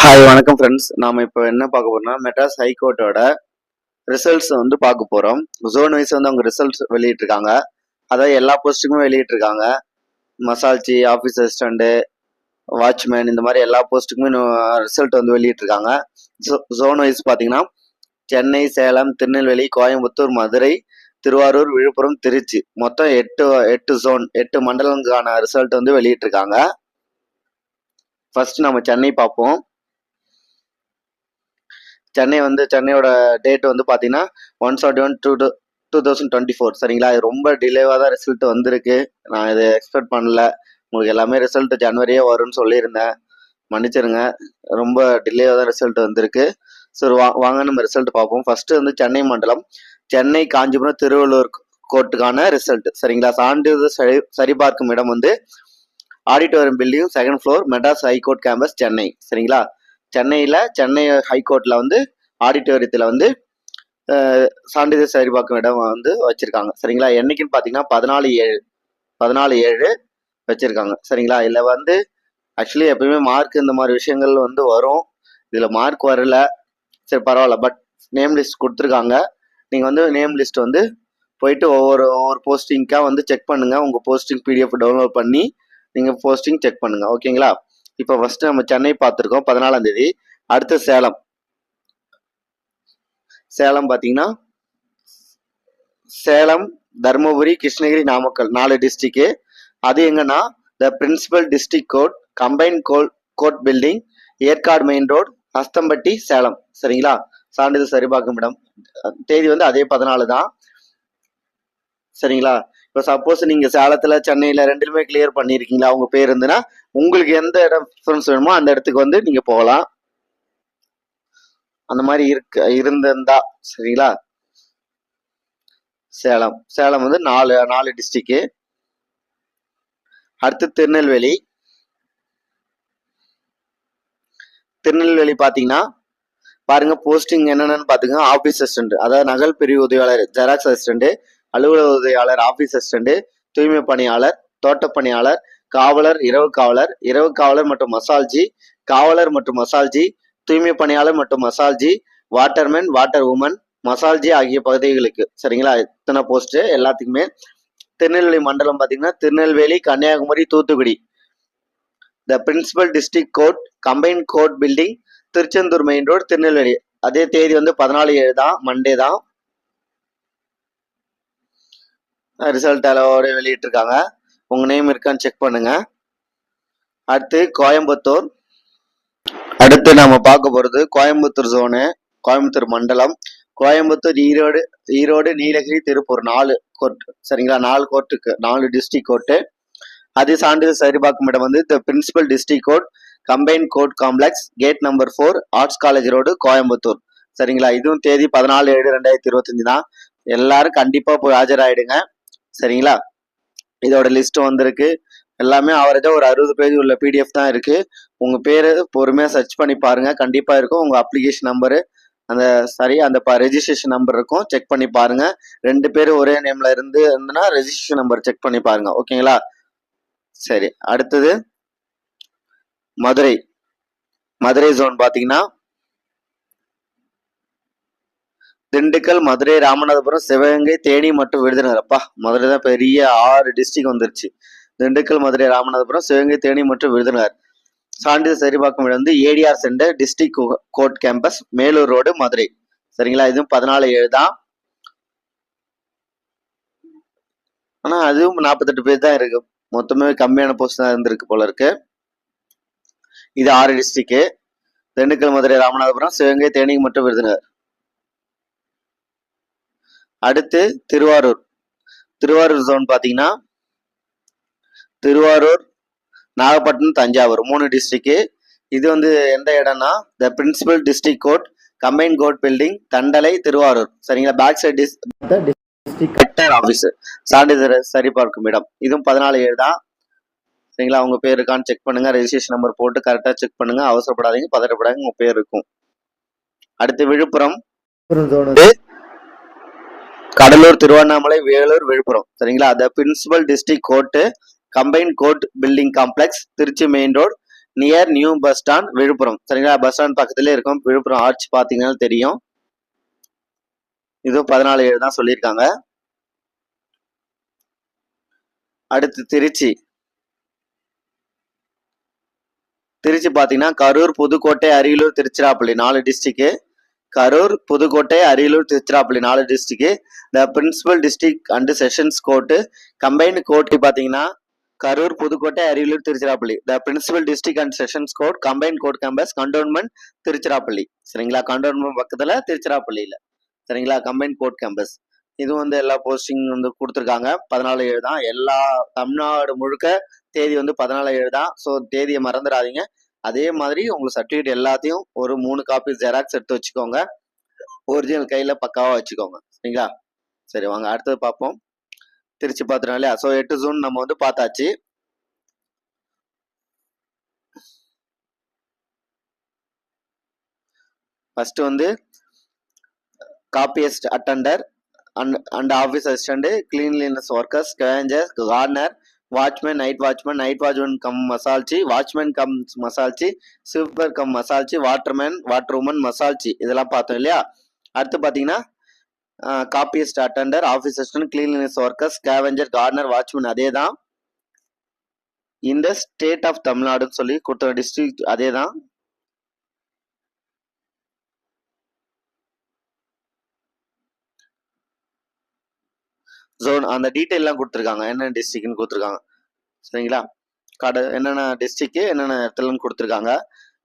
Hi வணக்கம் friends நாம இப்போ என்ன பார்க்க போறோம்னா மெட்ராஸ் ஹைகோர்ட்டோட ரிசல்ட்ஸ் வந்து பார்க்க போறோம். ஜோன் வைஸ் வந்து அவங்க ரிசல்ட்ஸ் வெளியிட்டிருக்காங்க. அதாவது எல்லா போஸ்ட்டுக்குமே வெளியிட்டிருக்காங்க. மசால்ச்சி ஆஃபீஸ் அசிஸ்டண்ட்டு வாட்ச்மேன் இந்த மாதிரி எல்லா போஸ்ட்டுக்குமே ரிசல்ட் வந்து வெளியிட்டிருக்காங்க. ஜோன் வைஸ் பார்த்தீங்கன்னா சென்னை சேலம் திருநெல்வேலி கோயம்புத்தூர் மதுரை திருவாரூர் விழுப்புரம் திருச்சி. மொத்தம் எட்டு எட்டு ஜோன் எட்டு மண்டலங்களுக்கான ரிசல்ட் வந்து வெளியிட்டிருக்காங்க. ஃபர்ஸ்ட் நம்ம சென்னை பார்ப்போம். சென்னை வந்து சென்னையோட டேட் வந்து பார்த்தீங்கன்னா one seventy one two two two thousand twenty four சரிங்களா? இது ரொம்ப டிலேவாக தான் ரிசல்ட் வந்திருக்கு. நான் இதை எக்ஸ்பெக்ட் பண்ணல. உங்களுக்கு எல்லாமே ரிசல்ட் ஜனவரியே வரும்னு சொல்லியிருந்தேன். மன்னிச்சிருங்க. ரொம்ப டிலேவாக தான் ரிசல்ட் வந்திருக்கு. சரி வா வாங்க நம்ம ரிசல்ட் பார்ப்போம். ஃபர்ஸ்ட் வந்து சென்னை மண்டலம். சென்னை காஞ்சிபுரம் திருவள்ளூர் கோர்ட்டுக்கான ரிசல்ட் சரிங்களா? சான்றிதழ் சரி சரிபார்க்கும் இடம் வந்து auditorium building second floor Madras high court campus Chennai. சரிங்களா? சென்னையில் சென்னை ஹைகோர்ட்டில் வந்து ஆடிட்டோரியத்தில் வந்து சான்றிதழ் சரிபார்க்கும் இடம் வந்து வச்சுருக்காங்க. சரிங்களா? என்னைக்குன்னு பார்த்தீங்கன்னா பதினாலு ஏழு பதினாலு ஏழு வச்சுருக்காங்க. சரிங்களா? இதில் வந்து ஆக்சுவலி எப்பயுமே மார்க் இந்த மாதிரி விஷயங்கள் வந்து வரும். இதில் மார்க் வரல. சரி பரவாயில்ல. பட் நேம் லிஸ்ட் கொடுத்துருக்காங்க. நீங்கள் வந்து நேம் லிஸ்ட் வந்து போயிட்டு ஒவ்வொரு ஒவ்வொரு போஸ்டிங்க்காக வந்து செக் பண்ணுங்கள் உங்கள் போஸ்டிங் பிடிஎஃப் டவுன்லோட் பண்ணி நீங்கள் போஸ்டிங் செக் பண்ணுங்கள் ஓகேங்களா இப்போ ஃபர்ஸ்ட் நம்ம சென்னை பார்த்துருக்கோம் பதினாலாம் தேதி. அடுத்து சேலம். சேலம் பார்த்தீங்கன்னா சேலம் தருமபுரி கிருஷ்ணகிரி நாமக்கல் நாலு டிஸ்ட்ரிக்கு அது எங்கன்னா the principal district court combine goal court building Yercaud main road Asthampatti Salem. சரிங்களா? சான்றிதழ் சரிபார்க்கும் இடம். தேதி வந்து அதே பதினாலு தான். சரிங்களா? இப்போ சப்போஸ் நீங்க சேலத்துல சென்னையில் ரெண்டுலுமே கிளியர் பண்ணியிருக்கீங்களா உங்க பேர் இருந்துன்னா உங்களுக்கு எந்த இடம் ப்ரிஃபரன்ஸ் வேணுமோ அந்த இடத்துக்கு வந்து நீங்க போகலாம். அந்த மாதிரி இருக்கு இருந்திருந்தா சரிங்களா? சேலம். சேலம் வந்து நாலு நாலு டிஸ்ட்ரிக்கு அடுத்து திருநெல்வேலி. திருநெல்வேலி பாத்தீங்கன்னா பாருங்க போஸ்டிங் என்னென்னு பாத்துங்க ஆபீஸ் அசிஸ்டன்ட் அதாவது நகல் பிரிவு உதவியாளர் ஜெராக்ஸ் அசிஸ்டன்ட் அலுவலக உதவியாளர் ஆபீஸ் அசிஸ்டன்ட் தூய்மை பணியாளர் தோட்டப்பணியாளர் காவலர் இரவு காவலர் இரவு காவலர் மற்றும் மசால்ஜி காவலர் மற்றும் மசால்ஜி தூய்மை பணியாளர் மற்றும் மசால்ஜி வாட்டர்மேன் வாட்டர் உமன் மசால்ஜி ஆகிய பகுதிகளுக்கு. சரிங்களா? இத்தனை போஸ்ட் எல்லாத்துக்குமே. திருநெல்வேலி மண்டலம் பார்த்தீங்கன்னா Tirunelveli Kanyakumari Thoothukudi. The principal district court combine court building Tiruchendur main road Tirunelveli. அதே தேதி வந்து பதினாலு ஏழு தான் மண்டே தான். ரிசல்ட் அளவோட வெளியிட்டிருக்காங்க. உங்கள் நேம் இருக்கான்னு செக் பண்ணுங்க. அடுத்து கோயம்புத்தூர். அடுத்து நம்ம பார்க்க போகிறது கோயம்புத்தூர் ஜோனு கோயம்புத்தூர் மண்டலம். கோயம்புத்தூர் ஈரோடு ஈரோடு நீலகிரி திருப்பூர் நாலு கோர்ட் சரிங்களா? நாலு கோர்ட்டுக்கு நாலு டிஸ்ட்ரிக்ட் கோர்ட்டு அது சான்றிதழ் சரிபார்க்கும் இடம் வந்து the principal district court combine court complex gate number four arts college road Coimbatore. சரிங்களா? இதுவும் தேதி பதினாலு ஏழு ரெண்டாயிரத்தி இருபத்தஞ்சு தான் எல்லாரும் கண்டிப்பாக போய் ஆஜராயிடுங்க. சரிங்களா? இதோட லிஸ்ட் வந்திருக்கு. எல்லாமே அவரேஜா ஒரு அறுபது பேஜ் உள்ள பிடிஎஃப் தான் இருக்கு. உங்க பேரு பொறுமையா சர்ச் பண்ணி பாருங்க. கண்டிப்பா இருக்கும். உங்க அப்ளிகேஷன் நம்பரு அந்த சரி அந்த ரெஜிஸ்ட்ரேஷன் நம்பர் இருக்கும். செக் பண்ணி பாருங்க. ரெண்டு பேரும் ஒரே நேம்ல இருந்து இருந்துன்னா ரெஜிஸ்ட்ரேஷன் நம்பர் செக் பண்ணி பாருங்க. ஓகேங்களா? சரி. அடுத்தது மதுரை. மதுரை ஜோன் பாத்தீங்கன்னா திண்டுக்கல் மதுரை ராமநாதபுரம் சிவகங்கை தேனி மற்றும் விருதுநகர். அப்பா மதுரை தான் பெரிய ஆறு டிஸ்ட்ரிக் வந்துருச்சு. திண்டுக்கல் மதுரை ராமநாதபுரம் சிவகங்கை தேனி மற்றும் விருதுநகர். சான்றிதழ் சரிபார்க்கும் இடம் வந்து ADR centre district court campus Melur road Madurai. சரிங்களா? இதுவும் பதினாலு ஏழு தான். ஆனால் அதுவும் நாற்பத்தெட்டு பேர் தான் இருக்கு. மொத்தமே கம்மியான போஸ்ட் தான் இருந்திருக்கு போல இருக்கு. இது ஆறு டிஸ்ட்ரிக்ட் திண்டுக்கல் மதுரை ராமநாதபுரம் சிவகங்கை தேனி மற்றும் விருதுநகர். அடுத்து திருவாரூர். திருவாரூர் ஜோன் பாத்தீங்கன்னா திருவாரூர் நாகப்பட்டினம் தஞ்சாவூர் மூணு டிஸ்ட்ரிக்ட் இது வந்து எந்த இடம்னா the principal district court combine court building Thandalai Tiruvarur. சரிங்களா? Back side district collector office சான்றிதழ் சரிபார்க்கும் இடம். இதுவும் பதினாலு ஏழு தான். சரிங்களா? உங்க பேர் இருக்கான்னு செக் பண்ணுங்க. ரெஜிஸ்ட்ரேஷன் நம்பர் போட்டு கரெக்டா செக் பண்ணுங்க. அவசரப்படாதீங்க. பதட்டப்படாதீங்க. உங்க பேர் இருக்கும். அடுத்து விழுப்புரம். கடலூர் திருவண்ணாமலை வேலூர் விழுப்புரம். சரிங்களா? The principal district court combine court building complex Trichy main road near new bus stand Viluppuram. சரிங்களா? பஸ் ஸ்டாண்ட் பக்கத்துலேயே இருக்கும். விழுப்புரம் ஆர்ச் பார்த்தீங்கன்னா தெரியும். இதுவும் பதினாலு ஏழு தான் சொல்லியிருக்காங்க. அடுத்து திருச்சி. திருச்சி பார்த்தீங்கன்னா கரூர் புதுக்கோட்டை அரியலூர் திருச்சிராப்பள்ளி நாலு டிஸ்ட்ரிக்ட் கரூர் புதுக்கோட்டை அரியலூர் திருச்சிராப்பள்ளி நாலு டிஸ்ட்ரிக்கு the principal district and sessions court combined court பார்த்தீங்கன்னா Karur Pudukkottai Ariyalur Tiruchirappalli. The principal district and sessions court combine court campus cantonment Tiruchirappalli. சரிங்களா? கண்டோன்மெண்ட் பக்கத்தில் திருச்சிராப்பள்ளியில். சரிங்களா? கம்பைன் கோர்ட் கேம்பஸ் இது வந்து எல்லா போஸ்டிங் வந்து கொடுத்துருக்காங்க. பதினாலு ஏழு தான். எல்லா தமிழ்நாடு முழுக்க தேதி வந்து பதினாலு ஏழு தான். ஸோ தேதியை மறந்துடாதீங்க. அதே மாதிரி உங்களுக்கு சர்டிஃபிகேட் எல்லாத்தையும் ஒரு மூணு காப்பி ஜெராக்ஸ் எடுத்து வச்சுக்கோங்க. ஒரிஜினல் கையில் பக்காவாக வச்சுக்கோங்க. சரிங்களா? சரி வாங்க அடுத்தது பார்ப்போம். திருச்சி பார்த்துனாலே இல்லையா ஸோ எட்டு ஜூன் நம்ம வந்து பார்த்தாச்சு. ஃபர்ஸ்ட் வந்து copyist attender and and office assistant cleanliness workers scavengers corner watchman night watchman night watchman cum masalchi watchman cum masalchi super cum masalchi waterman water woman masalchi இதெல்லாம் பார்த்தோம் இல்லையா? அடுத்து பார்த்தீங்கன்னா copyist attender office assistant cleanliness worker scavenger corner watchman அதே தான் இந்த state of தமிழ்நாடுன்னு சொல்லி கொடுத்த டிஸ்ட்ரிக்ட் அதே தான் ஜோன் அந்த டீட்டெயிலாம் கொடுத்துருக்காங்க. என்னென்ன டிஸ்ட்ரிக்ட்னு கொடுத்துருக்காங்க. சரிங்களா? கடை என்னென்ன டிஸ்ட்ரிக்கு என்னென்ன இடத்துலன்னு கொடுத்துருக்காங்க.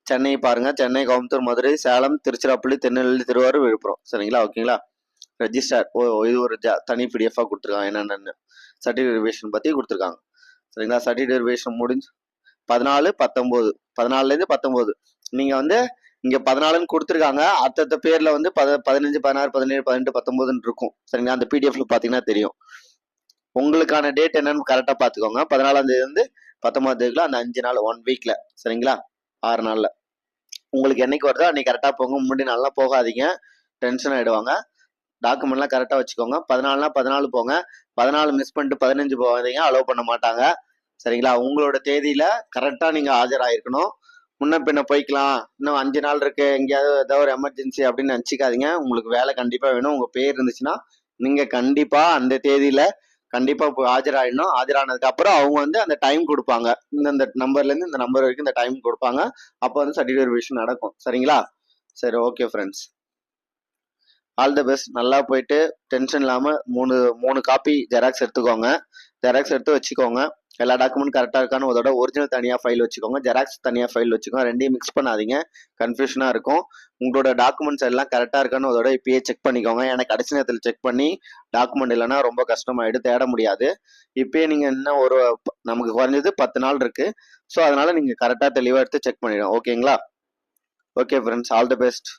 சென்னை பாருங்கள் சென்னை கோயம்புத்தூர் மதுரை சேலம் திருச்சிராப்பள்ளி திருநெல்வேலி திருவாரூர் விழுப்புரம். சரிங்களா? ஓகேங்களா? ரெஜிஸ்டர் ஓ இது ஒரு தனி பிடிஎஃபாக கொடுத்துருக்காங்க. என்னென்னு சர்டிஃபிகேட் ரிவேஷன் பற்றி கொடுத்துருக்காங்க. சரிங்களா? சர்டிஃபிகேட் ரிவேஷன் முடிஞ்சு பதினாலு பத்தொம்போது. பதினாலுலேருந்து பத்தொம்போது. நீங்கள் வந்து இங்கே பதினாலுன்னு கொடுத்துருக்காங்க. அத்தத்த பேரில் வந்து பத பதினஞ்சு பதினாறு பதினேழு பதினெட்டு பத்தொம்போதுன்னு இருக்கும். சரிங்களா? அந்த பிடிஎஃப்ல பார்த்தீங்கன்னா தெரியும். உங்களுக்கான டேட் என்னன்னு கரெக்டாக பார்த்துக்கோங்க பதினாலாம் தேதி வந்து பத்தொன்பதாம் தேதிக்குள்ள அந்த அஞ்சு நாள் ஒன் வீக்ல சரிங்களா? ஆறு நாள்ல. உங்களுக்கு என்னைக்கு வருதோ அன்னைக்கு கரெக்டாக போங்க. முன்னாடி நல்லா போகாதீங்க. டென்ஷன் ஆயிடுவாங்க. டாக்குமெண்ட்லாம் கரெக்டாக வச்சுக்கோங்க. பதினாலுனா பதினாலு போங்க. பதினாலு மிஸ் பண்ணிட்டு பதினஞ்சு போகாதீங்க. அலோவ் பண்ண மாட்டாங்க. சரிங்களா? உங்களோட தேதியில கரெக்டாக நீங்கள் ஆஜராயிருக்கணும். முன்ன பின்ன போய்க்கலாம். இன்னும் அஞ்சு நாள் இருக்கு. எங்கேயாவது ஏதாவது ஒரு எமர்ஜென்சி அப்படின்னு நினச்சிக்காதீங்க. உங்களுக்கு வேலை கண்டிப்பாக வேணும். உங்கள் பேர் இருந்துச்சுன்னா நீங்கள் கண்டிப்பாக அந்த தேதியில் கண்டிப்பாக போய் ஆஜராகிடணும் ஆஜரானதுக்கு அப்புறம் அவங்க வந்து அந்த டைம் கொடுப்பாங்க. இந்தந்த நம்பர்லேருந்து இந்த நம்பர் வரைக்கும் இந்த டைம் கொடுப்பாங்க. அப்போ வந்து சர்டிஃபிகேட் விஷயம் நடக்கும். சரிங்களா? சரி okay friends all the best நல்லா போயிட்டு டென்ஷன் இல்லாமல் மூணு மூணு காப்பி ஜெராக்ஸ் எடுத்துக்கோங்க. ஜெராக்ஸ் எடுத்து வச்சுக்கோங்க. எல்லா டாக்குமெண்ட் கரெக்டாக இருக்கான்னு அதோட ஒரிஜினல் தனியாக ஃபைல் வச்சுக்கோங்க. ஜெராக்ஸ் தனியாக ஃபைல் வச்சுக்கோங்க. ரெண்டையும் மிக்ஸ் பண்ணாதீங்க. கன்ஃபியூஷனாக இருக்கும். உங்களோட டாக்குமெண்ட்ஸ் எல்லாம் கரெக்டாக இருக்கான்னு அதோட இப்பயே செக் பண்ணிக்கோங்க. ஏன்னா கடைசி நேரத்தில் செக் பண்ணி டாக்குமெண்ட் இல்லைன்னா ரொம்ப கஷ்டமாயிடும். தேட முடியாது. இப்பயே நீங்கள் இன்னும் ஒரு நமக்கு குறைஞ்சது பத்து நாள் இருக்குது ஸோ அதனால் நீங்கள் கரெக்டாக தெளிவாக எடுத்து செக் பண்ணிடுங்க. ஓகேங்களா okay friends all the best